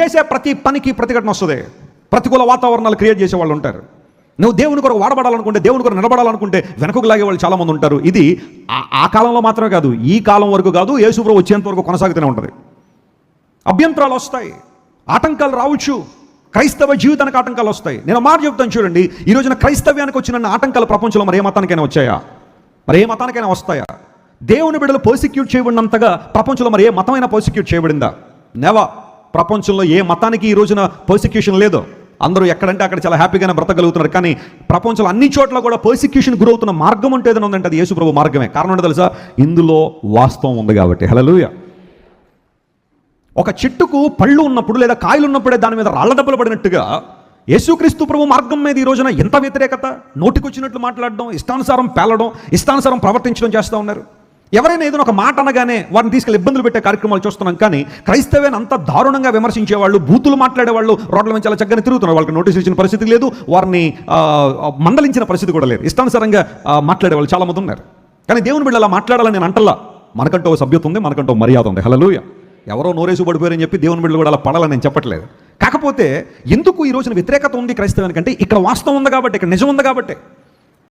చేసే ప్రతి పనికి ప్రతిఘటన వస్తుంది. ప్రతికూల వాతావరణాలు క్రియేట్ చేసే వాళ్ళు ఉంటారు. నువ్వు దేవుని కొరకు వాడబడాలనుకుంటే దేవుని కొరకు నిలబడాలనుకుంటే వెనకకు లాగే వాళ్ళు చాలామంది ఉంటారు. ఇది ఆ- కాలంలో మాత్రమే కాదు ఈ కాలం వరకు కాదు యేసుప్రభు వచ్చేంత వరకు కొనసాగుతూనే ఉంటుంది. అభ్యంతరాలు వస్తాయి. ఆటంకాలు రావచ్చు. క్రైస్తవ జీవితానికి ఆటంకాలు వస్తాయి. నేను మాట చెప్తాను చూడండి. ఈ రోజున క్రైస్తవ్యానికి వచ్చిన ఆటంకాలు ప్రపంచంలో మరి ఏ మతానికైనా వచ్చాయా? మరి ఏ మతానికైనా వస్తాయా? దేవుని బిడ్డలు పర్సిక్యూట్ చేయబడినంతగా ప్రపంచంలో మరి ఏ మతమైనా పర్సిక్యూట్ చేయబడిందా? నెవ ప్రపంచంలో ఏ మతానికి ఈ రోజున పర్సిక్యూషన్ లేదు. అందరూ ఎక్కడంటే అక్కడ చాలా హ్యాపీగానే బ్రతకగలుగుతున్నారు. కానీ ప్రపంచంలో అన్ని చోట్ల కూడా పర్సిక్యూషన్ గురవుతున్న మార్గం అంటే ఏదైనా ఉందంటే అది యేసుప్రభు మార్గమే. కారణం ఏంటో తెలుసా? ఇందులో వాస్తవం ఉంది కాబట్టి. హలలుయ ఒక చెట్టుకు పళ్ళు ఉన్నప్పుడు లేదా కాయలు ఉన్నప్పుడే దాని మీద రాళ్ళ దెబ్బలు పడినట్టుగా యేసుక్రీస్తు ప్రభు మార్గం మీద ఈ రోజున ఎంత వ్యతిరేకత? నోటికొచ్చినట్లు మాట్లాడడం ఇష్టానుసారం పేలడం ఇష్టానుసారం ప్రవర్తించడం చేస్తూ ఉన్నారు. ఎవరైనా ఏదైనా ఒక మాట అనగానే వారిని తీసుకెళ్ళి ఇబ్బందులు పెట్టే కార్యక్రమాలు చూస్తున్నాం. కానీ క్రైస్తవ్యాన్ని అంత దారుణంగా విమర్శించే వాళ్ళు బూతులు మాట్లాడేవాళ్ళు రోడ్ల మీద చాలా చక్కగా తిరుగుతున్నారు. వాళ్ళకి నోటీస్ ఇచ్చిన పరిస్థితి లేదు. వారిని మందలించిన పరిస్థితి కూడా లేదు. ఇష్టానుసారంగా ఆ, మాట్లాడే వాళ్ళు చాలా మంది ఉన్నారు. కానీ దేవుని బిడ్డ అలా మాట్లాడాలని నేను అంటల్లా. మనకంటూ ఒక సభ్యత ఉంది మనకంటూ మర్యాద ఉంది. హలలుయ ఎవరో నోరేసు పడిపోయారని చెప్పి దేవుని బిడ్డలు కూడా అలా పడాలని నేను చెప్పట్లేదు. కాకపోతే ఎందుకు ఈ రోజున వ్యతిరేకత ఉంది క్రైస్తవానికంటే ఇక్కడ వాస్తవం ఉంది కాబట్టి ఇక్కడ నిజం ఉంది కాబట్టి.